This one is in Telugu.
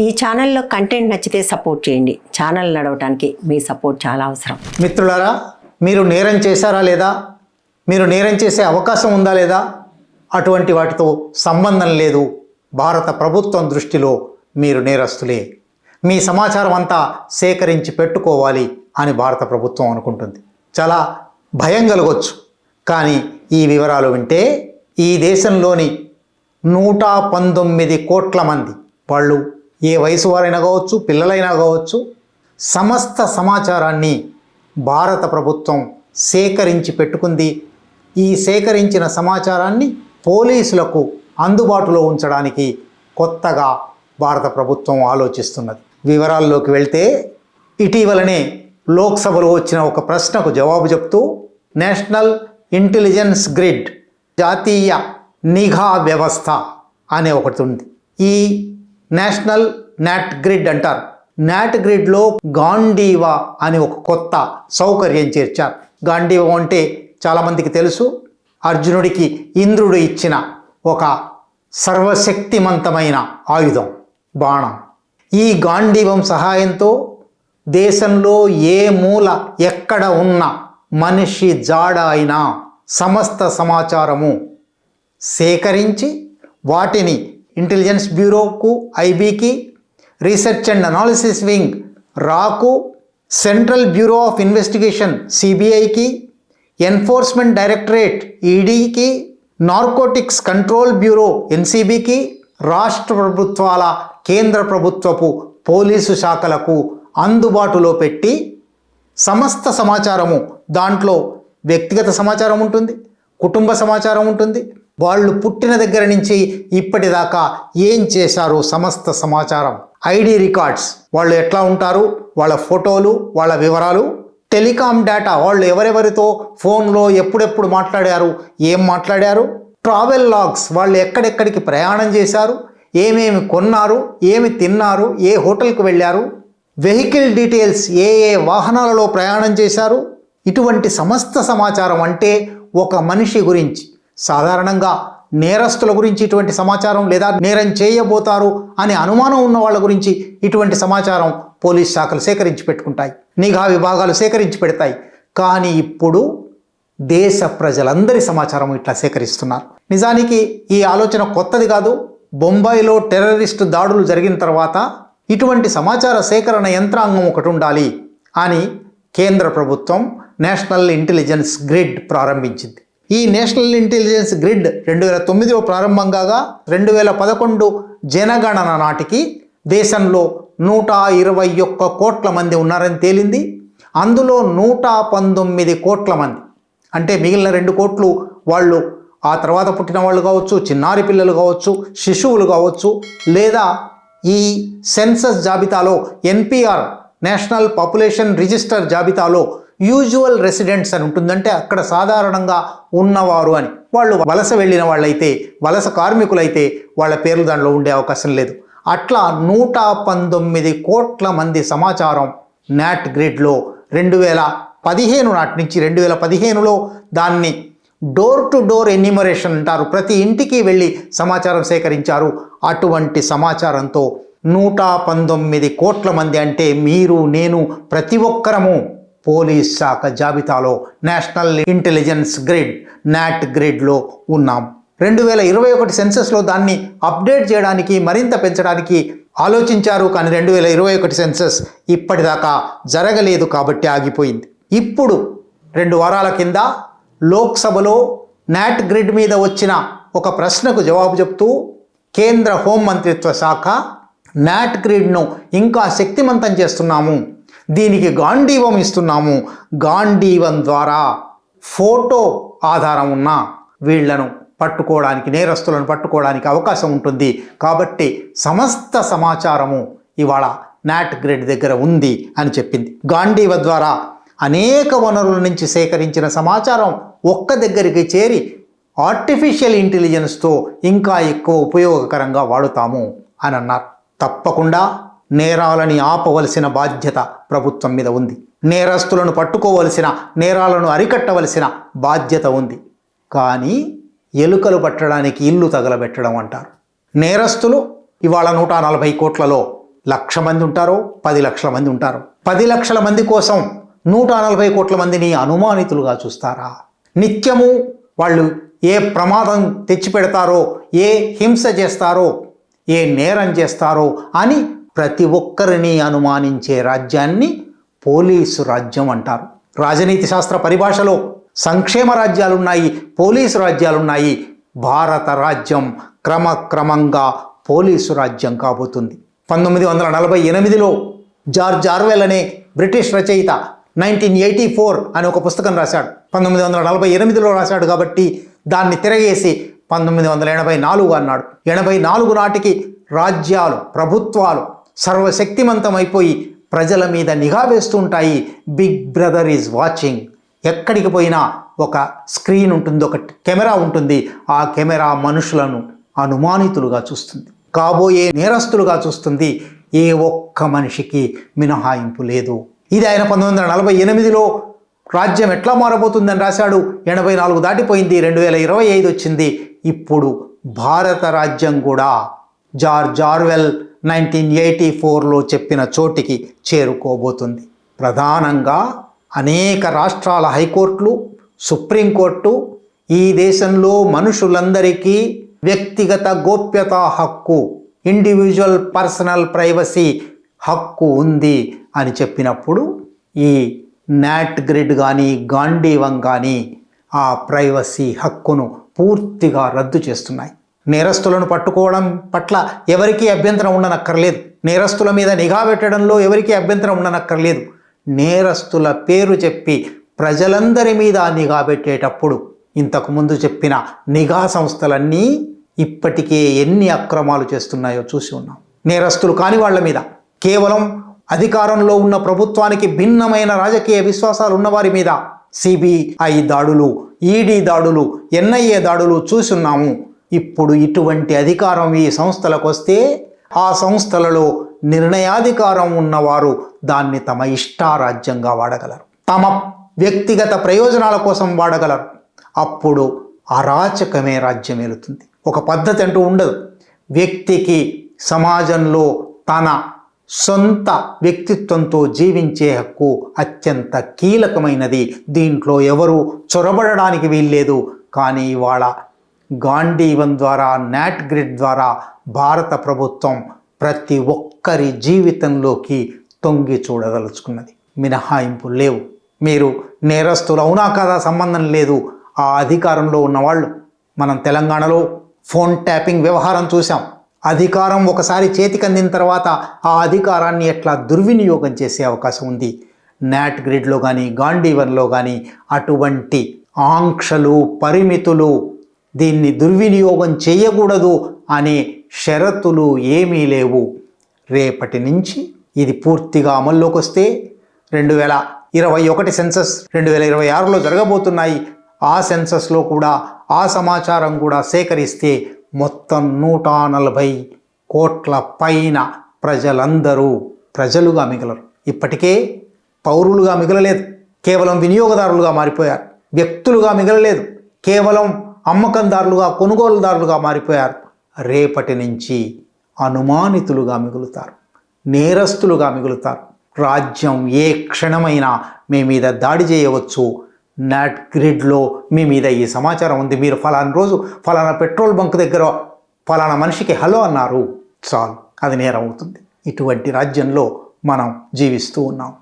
ఈ ఛానల్లో కంటెంట్ నచ్చితే సపోర్ట్ చేయండి. ఛానల్ నడవటానికి మీ సపోర్ట్ చాలా అవసరం. మిత్రులారా మీరు నేరం చేశారా లేదా? మీరు నేరం చేసే అవకాశం ఉందా లేదా? అటువంటి వాటితో సంబంధం లేదు. భారత ప్రభుత్వం దృష్టిలో మీరు నేరస్తులే. మీ సమాచారం అంతా సేకరించి పెట్టుకోవాలి అని భారత ప్రభుత్వం అనుకుంటుంది. చాలా భయం కలగొచ్చు. కానీ ఈ వివరాలు వింటే ఈ దేశంలోని నూట పంతొమ్మిది కోట్ల మంది వాళ్ళు ఏ వయసు వారైనా కావచ్చు పిల్లలైనా కావచ్చు సమస్త సమాచారాన్ని భారత ప్రభుత్వం సేకరించి పెట్టుకుంది. ఈ సేకరించిన సమాచారాన్ని పోలీసులకు అందుబాటులో ఉంచడానికి కొత్తగా భారత ప్రభుత్వం ఆలోచిస్తున్నది. వివరాల్లోకి వెళ్తే ఇటీవలనే లోక్సభలో వచ్చిన ఒక ప్రశ్నకు జవాబు చెప్తూ నేషనల్ ఇంటెలిజెన్స్ గ్రిడ్ జాతీయ నిఘా వ్యవస్థ అనే ఒకటి ఉంది. ఈ నేషనల్ నాట్ గ్రిడ్ అంటారు. నాట్ గ్రిడ్లో గాంధీవా అని ఒక కొత్త సౌకర్యం చేర్చారు. గాంధీవా అంటే చాలామందికి తెలుసు. అర్జునుడికి ఇంద్రుడు ఇచ్చిన ఒక సర్వశక్తిమంతమైన ఆయుధం బాణం. ఈ గాంధీవం సహాయంతో దేశంలో ఏ మూల ఎక్కడ ఉన్న మనిషి జాడ అయినా సమస్త సమాచారము సేకరించి వాటిని ఇంటెలిజెన్స్ బ్యూరోకు ఐబీకి రీసెర్చ్ అండ్ అనాలిసిస్ వింగ్ రాకు సెంట్రల్ బ్యూరో ఆఫ్ ఇన్వెస్టిగేషన్ సిబిఐకి ఎన్ఫోర్స్మెంట్ డైరెక్టరేట్ ఈడీకి నార్కోటిక్స్ కంట్రోల్ బ్యూరో ఎన్సీబీకి రాష్ట్ర ప్రభుత్వాల కేంద్ర ప్రభుత్వపు పోలీసు శాఖలకు అందుబాటులో పెట్టి సమస్త సమాచారము దాంట్లో వ్యక్తిగత సమాచారం ఉంటుంది కుటుంబ సమాచారం ఉంటుంది వాళ్ళు పుట్టిన దగ్గర నుంచి ఇప్పటిదాకా ఏం చేశారు సమస్త సమాచారం? ID records. వాళ్ళు ఎట్లా ఉంటారు? వాళ్ళ ఫోటోలు వాళ్ళ వివరాలు. Telecom data. వాళ్ళు ఎవరెవరితో ఫోన్లో ఎప్పుడెప్పుడు మాట్లాడారు? ఏం మాట్లాడారు? Travel logs. వాళ్ళు ఎక్కడెక్కడికి ప్రయాణం చేశారు? ఏమేమి కొన్నారు? ఏమి తిన్నారు? ఏ హోటల్కి వెళ్ళారు? వెహికల్ డీటెయిల్స్ ఏ ఏ వాహనాలలో ప్రయాణం చేశారు? ఇటువంటి సమస్త సమాచారం అంటే ఒక మనిషి గురించి. సాధారణంగా నేరస్తుల గురించి ఇటువంటి సమాచారం లేదా నేరం చేయబోతారు అనే అనుమానం ఉన్న వాళ్ళ గురించి ఇటువంటి సమాచారం పోలీస్ శాఖలు సేకరించి పెట్టుకుంటాయి. నిఘా విభాగాలు సేకరించి పెడతాయి. కానీ ఇప్పుడు దేశ ప్రజలందరి సమాచారం ఇట్లా సేకరిస్తున్నారు. నిజానికి ఈ ఆలోచన కొత్తది కాదు. బొంబాయిలో టెర్రరిస్టు దాడులు జరిగిన తర్వాత ఇటువంటి సమాచార సేకరణ యంత్రాంగం ఒకటి ఉండాలి అని కేంద్ర ప్రభుత్వం నేషనల్ ఇంటెలిజెన్స్ గ్రిడ్ ప్రారంభించింది. ఈ నేషనల్ ఇంటెలిజెన్స్ గ్రిడ్ రెండు వేల తొమ్మిదిలో ప్రారంభం కాగా రెండు వేల పదకొండు జనగణన నాటికి దేశంలో నూట ఇరవై ఒక్క కోట్ల మంది ఉన్నారని తేలింది. అందులో నూట పంతొమ్మిది కోట్ల మంది అంటే మిగిలిన రెండు కోట్లు వాళ్ళు ఆ తర్వాత పుట్టిన వాళ్ళు కావచ్చు చిన్నారి పిల్లలు కావచ్చు శిశువులు కావచ్చు లేదా ఈ సెన్సస్ జాబితాలో ఎన్పిఆర్ నేషనల్ పాపులేషన్ రిజిస్టర్ జాబితాలో యూజువల్ రెసిడెంట్స్ అని ఉంటుందంటే అక్కడ సాధారణంగా ఉన్నవారు అని. వాళ్ళు వలస వెళ్ళిన వాళ్ళైతే వలస కార్మికులైతే వాళ్ళ పేర్లు దాంట్లో ఉండే అవకాశం లేదు. అట్లా నూట పంతొమ్మిది కోట్ల మంది సమాచారం నాట్ గ్రిడ్లో రెండు వేల పదిహేను నాటి నుంచి రెండు వేల పదిహేనులో దాన్ని డోర్ టు డోర్ ఎన్యూమరేషన్ అంటారు. ప్రతి ఇంటికి వెళ్ళి సమాచారం సేకరించారు. అటువంటి సమాచారంతో నూట పంతొమ్మిది కోట్ల మంది అంటే మీరు నేను ప్రతి ఒక్కరము పోలీస్ శాఖ జాబితాలో నేషనల్ ఇంటెలిజెన్స్ గ్రిడ్ నాట్ గ్రిడ్లో ఉన్నాం. రెండు వేల ఇరవై ఒకటి సెన్సస్లో దాన్ని అప్డేట్ చేయడానికి మరింత పెంచడానికి ఆలోచించారు. కానీ రెండు వేల ఇరవై ఒకటి సెన్సస్ ఇప్పటిదాకా జరగలేదు కాబట్టి ఆగిపోయింది. ఇప్పుడు రెండు వారాల కింద లోక్సభలో నాట్ గ్రిడ్ మీద వచ్చిన ఒక ప్రశ్నకు జవాబు చెప్తూ కేంద్ర హోం మంత్రిత్వ శాఖ నాట్ గ్రిడ్ను ఇంకా శక్తిమంతం చేస్తున్నాము. దీనికి గాంధీవం ఇస్తున్నాము. గాంధీవం ద్వారా ఫోటో ఆధారం ఉన్న వీళ్ళను పట్టుకోవడానికి నేరస్తులను పట్టుకోవడానికి అవకాశం ఉంటుంది. కాబట్టి సమస్త సమాచారము ఇవాళ నాట్ గ్రేడ్ దగ్గర ఉంది అని చెప్పింది. గాంధీవ ద్వారా అనేక వనరుల నుంచి సేకరించిన సమాచారం ఒక్క దగ్గరికి చేరి ఆర్టిఫిషియల్ ఇంటెలిజెన్స్తో ఇంకా ఎక్కువ ఉపయోగకరంగా వాడుతాము అని అన్నారు. తప్పకుండా నేరాలని ఆపవలసిన బాధ్యత ప్రభుత్వం మీద ఉంది. నేరస్తులను పట్టుకోవలసిన నేరాలను అరికట్టవలసిన బాధ్యత ఉంది. కానీ ఎలుకలు పట్టడానికి ఇల్లు తగలబెట్టడం అంటారు. నేరస్తులు ఇవాళ నూట నలభై కోట్లలో లక్ష మంది ఉంటారో పది లక్షల మంది ఉంటారు? పది లక్షల మంది కోసం నూట నలభై కోట్ల మందిని అనుమానితులుగా చూస్తారా? నిత్యము వాళ్ళు ఏ ప్రమాదం తెచ్చిపెడతారో ఏ హింస చేస్తారో ఏ నేరం చేస్తారో అని ప్రతి ఒక్కరిని అనుమానించే రాజ్యాన్ని పోలీసు రాజ్యం అంటారు. రాజనీతి శాస్త్ర పరిభాషలో సంక్షేమ రాజ్యాలున్నాయి పోలీసు రాజ్యాలున్నాయి. భారత రాజ్యం క్రమక్రమంగా పోలీసు రాజ్యం కాబోతుంది. పంతొమ్మిది వందల నలభై ఎనిమిదిలో జార్జ్ ఆర్వెల్ అనే బ్రిటిష్ రచయిత నైన్టీన్ ఎయిటీ ఫోర్ అని ఒక పుస్తకం రాశాడు. పంతొమ్మిది వందల నలభై ఎనిమిదిలో రాశాడు కాబట్టి దాన్ని తిరగేసి పంతొమ్మిది వందల ఎనభై నాలుగు అన్నాడు. ఎనభై నాలుగు నాటికి రాజ్యాలు ప్రభుత్వాలు సర్వశక్తిమంతమైపోయి ప్రజల మీద నిఘా వేస్తుంటాయి. Big brother is watching. ఎక్కడికి పోయినా ఒక స్క్రీన్ ఉంటుంది ఒక కెమెరా ఉంటుంది. ఆ కెమెరా మనుషులను అనుమానితులుగా చూస్తుంది. కాబోయే నేరస్తులుగా చూస్తుంది. ఏ ఒక్క మనిషికి మినహాయింపు లేదు. ఇది ఆయన పంతొమ్మిది వందల నలభై ఎనిమిదిలో రాజ్యం ఎట్లా మారబోతుందని రాశాడు. ఎనభై నాలుగు దాటిపోయింది. రెండు వేల ఇరవై ఐదు వచ్చింది. ఇప్పుడు భారత రాజ్యం కూడా జార్జ్ ఆర్వెల్ నైన్టీన్ ఎయిటీ ఫోర్లో చెప్పిన చోటికి చేరుకోబోతుంది. ప్రధానంగా అనేక రాష్ట్రాల హైకోర్టులు సుప్రీంకోర్టు ఈ దేశంలో మనుషులందరికీ వ్యక్తిగత గోప్యతా హక్కు ఇండివిజువల్ పర్సనల్ ప్రైవసీ హక్కు ఉంది అని చెప్పినప్పుడు ఈ నాట్ గ్రిడ్ కానీ గాంధీవం కానీ ఆ ప్రైవసీ హక్కును పూర్తిగా రద్దు చేస్తున్నాయి. నేరస్తులను పట్టుకోవడం పట్ల ఎవరికీ అభ్యంతరం ఉండనక్కర్లేదు. నేరస్తుల మీద నిఘా పెట్టడంలో ఎవరికీ అభ్యంతరం ఉండనక్కర్లేదు. నేరస్తుల పేరు చెప్పి ప్రజలందరి మీద నిఘా పెట్టేటప్పుడు ఇంతకుముందు చెప్పిన నిఘా సంస్థలన్నీ ఇప్పటికే ఎన్ని అక్రమాలు చేస్తున్నాయో చూసి ఉన్నాం. నేరస్తులు కాని వాళ్ళ మీద కేవలం అధికారంలో ఉన్న ప్రభుత్వానికి భిన్నమైన రాజకీయ విశ్వాసాలు ఉన్నవారి మీద సిబిఐ దాడులు ఈడీ దాడులు ఎన్ఐఏ దాడులు చూసున్నాము ఇప్పుడు ఇటువంటి అధికారం ఈ సంస్థలకు వస్తే ఆ సంస్థలలో నిర్ణయాధికారం ఉన్నవారు దాన్ని తమ ఇష్టారాజ్యంగా వాడగలరు. తమ వ్యక్తిగత ప్రయోజనాల కోసం వాడగలరు. అప్పుడు అరాచకమే రాజ్యం ఏలుతుంది. ఒక పద్ధతి అంటూ ఉండదు. వ్యక్తికి సమాజంలో తన సొంత వ్యక్తిత్వంతో జీవించే హక్కు అత్యంత కీలకమైనది. దీంట్లో ఎవరు చొరబడడానికి వీల్లేదు. కానీ ఇవాళ గాంధీవన్ ద్వారా నాట్ గ్రిడ్ ద్వారా భారత ప్రభుత్వం ప్రతి ఒక్కరి జీవితంలోకి తొంగి చూడదలుచుకున్నది. మినహాయింపు లేవు. మీరు నేరస్తులు అవునా కాదా సంబంధం లేదు. ఆ అధికారంలో ఉన్నవాళ్ళు మనం తెలంగాణలో ఫోన్ ట్యాపింగ్ వ్యవహారం చూసాం అధికారం ఒకసారి చేతికి అందిన తర్వాత ఆ అధికారాన్ని ఎట్లా దుర్వినియోగం చేసే అవకాశం ఉంది. నాట్ గ్రిడ్లో కానీ గాంధీవన్లో కానీ అటువంటి ఆంక్షలు పరిమితులు దీన్ని దుర్వినియోగం చేయకూడదు అనే షరతులు ఏమీ లేవు. రేపటి నుంచి ఇది పూర్తిగా అమల్లోకి వస్తే రెండు వేల ఇరవై ఒకటి సెన్సస్ రెండు వేల ఇరవై ఆరులో జరగబోతున్నాయి. ఆ సెన్సస్లో కూడా ఆ సమాచారం కూడా సేకరిస్తే మొత్తం నూట నలభై కోట్ల పైన ప్రజలందరూ ప్రజలుగా మిగలరు. ఇప్పటికే పౌరులుగా మిగలలేదు. కేవలం వినియోగదారులుగా మారిపోయారు. వ్యక్తులుగా మిగలలేదు. కేవలం అమ్మకందారులుగా కొనుగోలుదారులుగా మారిపోయారు. రేపటి నుంచి అనుమానితులుగా మిగులుతారు. నేరస్తులుగా మిగులుతారు. రాజ్యం ఏ క్షణమైనా మీ మీద దాడి చేయవచ్చు. నాట్ గ్రిడ్లో మీ మీద ఈ సమాచారం ఉంది. మీరు ఫలానా రోజు ఫలానా పెట్రోల్ బంక్ దగ్గర ఫలానా మనిషికి హలో అన్నారు. చాలు. అది నేరం అవుతుంది ఇటువంటి రాజ్యంలో మనం జీవిస్తూ ఉన్నాం.